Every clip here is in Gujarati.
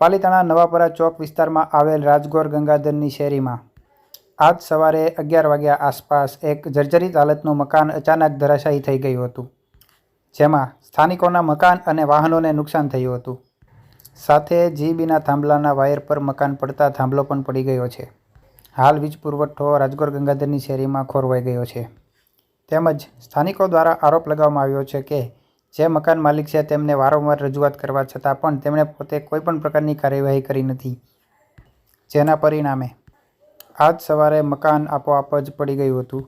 પાલીતાણા નવાપરા ચોક વિસ્તારમાં આવેલ રાજગોર ગંગાધરની શેરીમાં આજ સવારે અગિયાર વાગ્યા આસપાસ એક જર્જરિત હાલતનું મકાન અચાનક ધરાશાયી થઈ ગયું હતું, જેમાં સ્થાનિકોના મકાન અને વાહનોને નુકસાન થયું હતું. સાથે જીબીના થાંભલાના વાયર પર મકાન પડતા થાંભલો પણ પડી ગયો છે. હાલ વીજ પુરવઠો રાજગોર ગંગાધરની શેરીમાં ખોરવાઈ ગયો છે. તેમજ સ્થાનિકો દ્વારા આરોપ લગાવવામાં આવ્યો છે કે જે મકાન માલિક છે તેમને વારંવાર રજૂઆત કરવા છતાં પણ તેમણે પોતે કોઈપણ પ્રકારની કાર્યવાહી કરી નથી. જેના પરિણામે આજ સવારે મકાન આપોઆપ જ પડી ગયું હતું.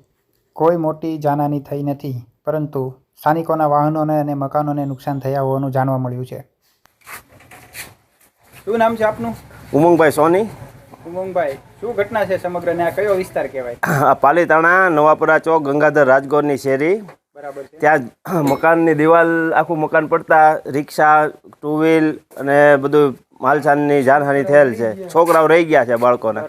કોઈ મોટી જાનહાની થઈ નથી પરંતુ સ્થાનિકોના વાહનોને અને મકાનોને નુકસાન થયા હોવાનું જાણવા મળ્યું છે. શું નામ છે આપનું? ઉમંગભાઈ સોની. ઉમંગભાઈ શું ઘટના છે સમગ્ર ને આ કયો વિસ્તાર કહેવાય? આ પાલીતાણા નવાપુરા ચોક ગંગાધર રાજગોરની શેરી. ત્યાં મકાનની દિવાલ આખું મકાન પડતા રિક્ષા ટુ વ્હીલ અને બધું માલસાનની જાનહાની થયેલ છે. છોકરાઓ રહી ગયા છે બાળકોને.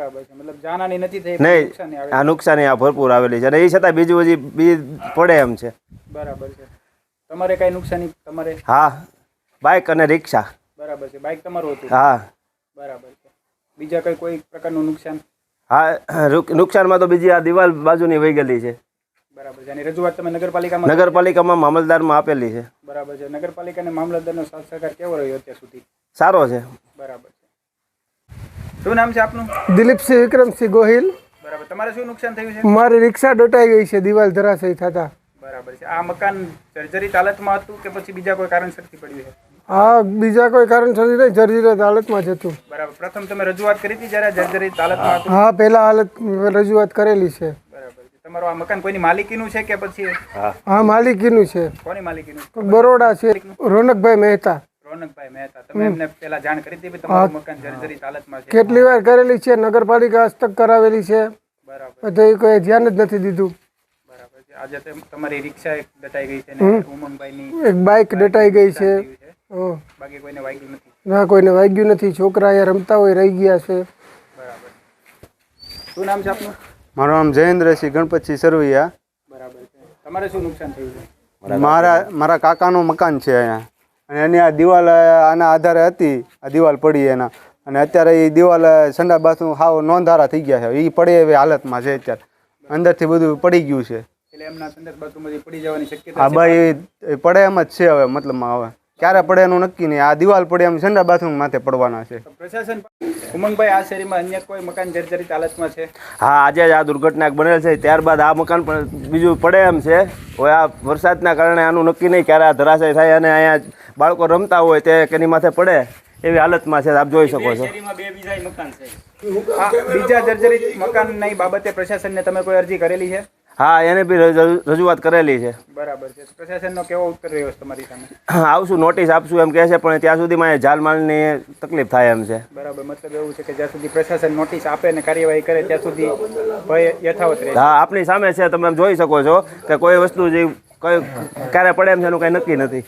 નહીં આ નુકસાની આ ભરપૂર આવેલી છે. અને એ છતાં બીજું હજી બી પડે એમ છે. બરાબર છે. તમારે કઈ નુકસાની તમારે? હા બાઇક અને રિક્ષા. બરાબર છે. બાઇક તમારું હતું? હા. બરાબર છે. બીજા કઈ કોઈ પ્રકારનું નુકસાન? હા નુકસાનમાં તો બીજી આ દિવાલ બાજુની વહી ગયેલી છે. બરાબર છે. અને રજૂઆત તમે નગરપાલિકામાં નગરપાલિકામાં મામલતદારમાં આપેલી છે. બરાબર છે. નગરપાલિકા મામલતદારનો સાથ સહકાર કેવો રહ્યો અત્યાર સુધી? સારો છે. બરાબર છે. શું નામ છે આપનું? દિલીપસિંહ વિક્રમસિંહ ગોહિલ. બરાબર. તમારે શું નુકસાન થયું છે? મારી રિક્ષા દટાઈ ગઈ છે દિવાલ ધરાશયી થતા. બરાબર છે. આ મકાન જર્જરિત હાલતમાં હતું કે પછી બીજા કોઈ કારણસરથી પડ્યું છે? હા બીજા કોઈ કારણસર નહીં જર્જરિત હાલતમાં જ હતું. બરાબર. પ્રથમ તમે રજૂઆત કરી હતી જ્યારે જર્જરિત હાલતમાં હા પહેલા હાલત રજૂઆત કરેલી છે. તમારું આ મકાન કોઈની માલિકીનું છે કે પછી હા. માલિકીનું છે. કોની માલિકીનું? બરોડા છે. રોનકભાઈ મહેતા. રોનકભાઈ મહેતા. તમે એમને પહેલા જાણ કરી હતી તમારું મકાન જર્જરિત હાલતમાં છે. કેટલી વાર કરેલી છે નગરપાલિકા હસ્તક કરાવેલી છે. બરાબર. તો એ કોઈ ધ્યાન જ નથી દીધું. બરાબર છે. આજે તમારી રિક્ષા એક દટાઈ ગઈ છે ને ઉમંગભાઈની એક બાઇક દટાઈ ગઈ છે. થયું છે. હં. બાકી કોઈને વાગ્યું નથી. ના કોઈને વાગ્યું નથી. છોકરા અહીંયા રમતા હોય રહી ગયા છે. બરાબર. શું નામ છે આપનું? મારું નામ જયેન્દ્રસિંહ ગણપતસિંહ સરવૈયા. બરાબર છે. તમારે શું નુકસાન થયું છે? મારા મારા કાકાનું. મકાન છે અહીંયા. અને એની આ દિવાલ આના આધારે હતી. આ દિવાલ પડી એના. અને અત્યારે એ દિવાલ સંડા બાથરૂમ હાવ નોંધારા થઈ ગયા છે. એ પડે એવી હાલતમાં છે અત્યારે. અંદરથી બધું પડી ગયું છે. એટલે એમના સંદેશ પડી જવાની શક્યતા આ બાઈ પડે એમ જ છે હવે મતલબમાં હવે. ક્યારે પડે એનું નક્કી નહીં. આ દિવાલ પડે એમ સંડા બાથરૂમ માથે પડવાના છે. પ્રશાસન ઉમંગભાઈ આ શેરીમાં અન્ય કોઈ મકાન જર્જરિત હાલતમાં છે? હા આજે જ આ દુર્ઘટના બનેલ છે. ત્યારબાદ આ મકાન પણ બીજું પડે એમ છે. હવે આ વરસાદના કારણે આનું નક્કી નહીં ક્યારે આ ધરાશય થાય અને અહીંયા બાળકો રમતા હોય તે કેની માથે પડે એવી હાલતમાં છે. આપ જોઈ શકો છો. આ બીજા જર્જરિત નહીં બાબતે પ્રશાસનને તમે કોઈ અરજી કરેલી છે? હા એને બી રજૂઆત કરેલી છે. બરાબર છે. પ્રશાસનનો કેવો ઉત્તર રહ્યો છે તમારી સામે? આવશું નોટિસ આપશું એમ કહે છે પણ ત્યાં સુધી મારે જાલમાલની તકલીફ થાય એમ છે. બરાબર મતલબ એવું છે કે જ્યાં સુધી પ્રશાસન નોટિસ આપે ને કાર્યવાહી કરે ત્યાં સુધી ભય યથાવત રહે. હા આપની સામે છે તમે જોઈ શકો છો કે કોઈ વસ્તુ જે કઈ ક્યારે પડે એમ છે એનું કંઈ નક્કી નથી.